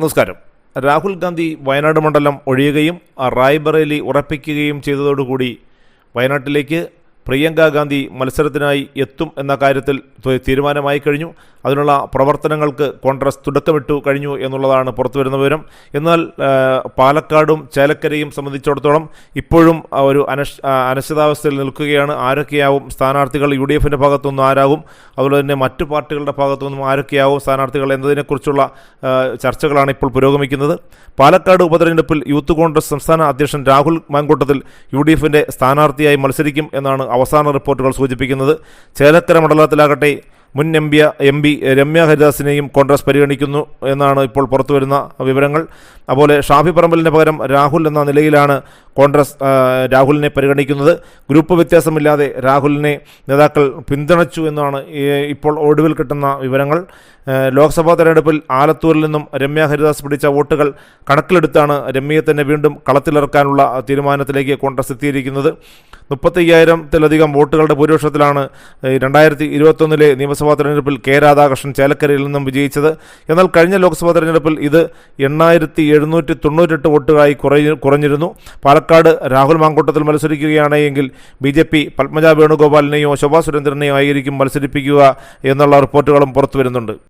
നമസ്കാരം. രാഹുൽ ഗാന്ധി വയനാട് മണ്ഡലം ഒഴിയുകയും റായ്ബറേലി ഉറപ്പിക്കുകയും ചെയ്തതോടുകൂടി വയനാട്ടിലേക്ക് പ്രിയങ്ക ഗാന്ധി മത്സരത്തിനായി എത്തും എന്ന കാര്യത്തിൽ തീരുമാനമായി കഴിഞ്ഞു. അതിനുള്ള പ്രവർത്തനങ്ങൾക്ക് കോൺഗ്രസ് തുടക്കമിട്ടു കഴിഞ്ഞു എന്നുള്ളതാണ് പുറത്തുവരുന്ന വിവരം. എന്നാൽ പാലക്കാടും ചേലക്കരയും സംബന്ധിച്ചിടത്തോളം ഇപ്പോഴും ഒരു അനശ് നിൽക്കുകയാണ്. ആരൊക്കെയാവും സ്ഥാനാർത്ഥികൾ? യു ഡി എഫിന്റെ ഭാഗത്തുനിന്ന് ആരാകും? അതുപോലെ തന്നെ മറ്റു പാർട്ടികളുടെ ഭാഗത്തുനിന്നും ആരൊക്കെയാവും സ്ഥാനാർത്ഥികൾ? എന്നതിനെക്കുറിച്ചുള്ള ചർച്ചകളാണ് ഇപ്പോൾ പുരോഗമിക്കുന്നത്. പാലക്കാട് ഉപതെരഞ്ഞെടുപ്പിൽ യൂത്ത് കോൺഗ്രസ് സംസ്ഥാന അധ്യക്ഷൻ രാഹുൽ മാങ്കൂട്ടത്തിൽ യു ഡി എഫിന്റെ സ്ഥാനാർത്ഥിയായി മത്സരിക്കും എന്നാണ് അവസാന റിപ്പോർട്ടുകൾ സൂചിപ്പിക്കുന്നത് ചേലക്കര മണ്ഡലത്തിലാകട്ടെ മുൻ M P M P Ramya ഹരിദാസിനെയും Congress പരിഗണിക്കുന്നു എന്നാണ് ഇപ്പോൾ പുറത്തുവരുന്ന വിവരങ്ങൾ. അതുപോലെ ഷാഫി പറമ്പലിന് പകരം രാഹുൽ എന്ന നിലയിലാണ് കോൺഗ്രസ് രാഹുലിനെ പരിഗണിക്കുന്നത്. ഗ്രൂപ്പ് വ്യത്യാസമില്ലാതെ രാഹുലിനെ നേതാക്കൾ പിന്തുണച്ചു എന്നാണ് ഇപ്പോൾ ഒടുവിൽ കിട്ടുന്ന വിവരങ്ങൾ. ലോക്സഭാ തെരഞ്ഞെടുപ്പിൽ ആലത്തൂരിൽ നിന്നും രമ്യ ഹരിദാസ് പിടിച്ച വോട്ടുകൾ കണക്കിലെടുത്താണ് രമ്യയെ തന്നെ വീണ്ടും കളത്തിലിറക്കാനുള്ള തീരുമാനത്തിലേക്ക് കോൺഗ്രസ് എത്തിയിരിക്കുന്നത്. മുപ്പത്തയ്യായിരത്തിലധികം വോട്ടുകളുടെ ഭൂരിപക്ഷത്തിലാണ് രണ്ടായിരത്തി ഇരുപത്തൊന്നിലെ നിയമസഭാ തെരഞ്ഞെടുപ്പിൽ കെ രാധാകൃഷ്ണൻ ചേലക്കരയിൽ നിന്നും വിജയിച്ചത്. എന്നാൽ കഴിഞ്ഞ ലോക്സഭാ തെരഞ്ഞെടുപ്പിൽ ഇത് എണ്ണായിരത്തി എഴുന്നൂറ്റി തൊണ്ണൂറ്റെട്ട് വോട്ടുകളായി കുറഞ്ഞു കുറഞ്ഞിരുന്നു. പാലക്കാട് രാഹുൽ മാങ്കോട്ടത്തിൽ മത്സരിക്കുകയാണ് എങ്കിൽ ബി ജെ പി പത്മജ വേണുഗോപാലിനെയോ ശോഭാ സുരേന്ദ്രനെയോ ആയിരിക്കും മത്സരിപ്പിക്കുക എന്നുള്ള റിപ്പോർട്ടുകളും പുറത്തു വരുന്നുണ്ട്